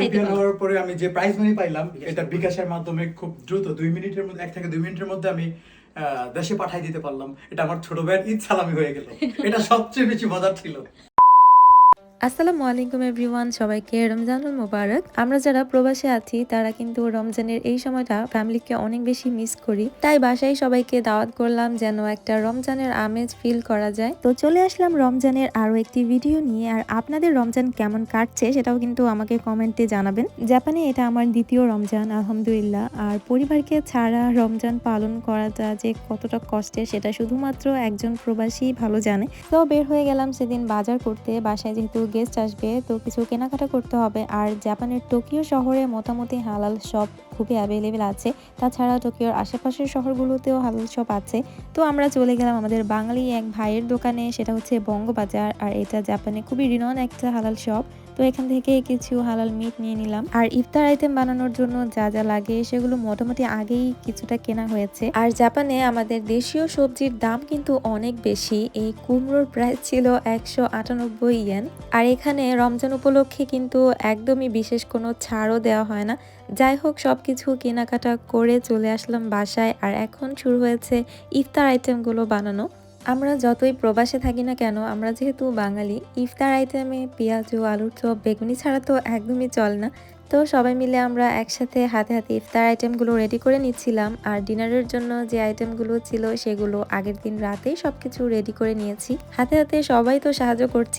Champion হওয়ার পরে আমি যে প্রাইজ মানি পাইলাম এটা বিকাশের মাধ্যমে খুব দ্রুত দুই মিনিটের মধ্যে এক থেকে দুই মিনিটের মধ্যে আমি আহ, দেশে পাঠাই দিতে পারলাম। এটা আমার ছোট ভাইয়ের ঈদ সালামি হয়ে গেল। এটা সবচেয়ে বেশি মজার ছিল। আসসালামু আলাইকুম এভরিওয়ান, সবাইকে রমজানুল মুবারক। আমরা যারা প্রবাসে আছি, তারা কিন্তু রমজানের এই সময়টা ফ্যামিলিকে অনেক বেশি মিস করি। তাই বাসায় সবাইকে দাওয়াত করলাম যেন একটা রমজানের আমেজ ফিল করা যায়। তো চলে আসলাম রমজানের আরও একটি ভিডিও নিয়ে, আর আপনাদের রমজান কেমন কাটছে সেটাও কিন্তু আমাকে কমেন্টে জানাবেন। জাপানে এটা আমার দ্বিতীয় রমজান, আলহামদুলিল্লাহ। আর পরিবারকে ছাড়া রমজান পালন করাটা যে কতটা কষ্টের, সেটা শুধুমাত্র একজন প্রবাসী ভালো জানে। তো বের হয়ে গেলাম সেদিন বাজার করতে। বাসায় যেহেতু গেস্ট আসবে তো কিছু কেনাকাটা করতে হবে। আর জাপানের টোকিও শহরে মোটামুটি হালাল শপ খুবই অ্যাভেলেবেল আছে। তাছাড়া টোকিওর আশেপাশের শহরগুলোতেও হালাল শপ আছে। তো আমরা চলে গেলাম আমাদের বাঙালি এক ভাইয়ের দোকানে, সেটা হচ্ছে বঙ্গবাজার, আর এটা জাপানে খুবই রিনন একটা হালাল শপ তো এখান থেকে কিছু হালাল মিট নিয়ে নিলাম। আর ইফতার আইটেম বানানোর জন্য যা যা লাগে, সেগুলো মোটামুটি আগেই কিছুটা কেনা হয়েছে। আর জাপানে আমাদের দেশীয় সবজির দাম কিন্তু অনেক বেশি। এই কুমড়োর প্রাইস ছিল একশো আটানব্বই ইয়েন আর এখানে রমজান উপলক্ষে কিন্তু একদমই বিশেষ কোনো ছাড়ও দেওয়া হয় না। যাই হোক সব কিছু কেনাকাটা করে চলে আসলাম বাসায় আর এখন শুরু হয়েছে ইফতার আইটেমগুলো বানানো। আমরা যতই প্রবাসে থাকি না কেন, আমরা যেহেতু বাঙালি, ইফতার আইটেমে পেঁয়াজ আলুর চপ, বেগুনি ছাড়া তো একদমই চল না। তো সবাই মিলে আমরা একসাথে হাতে হাতে ইফতার আইটেমগুলো রেডি করে নিচ্ছিলাম আর ডিনারের জন্য যে আইটেমগুলো ছিল সেগুলো আগের দিন রাতেই সবকিছু রেডি করে নিয়েছি। হাতে হাতে সবাই তো সাহায্য করছি।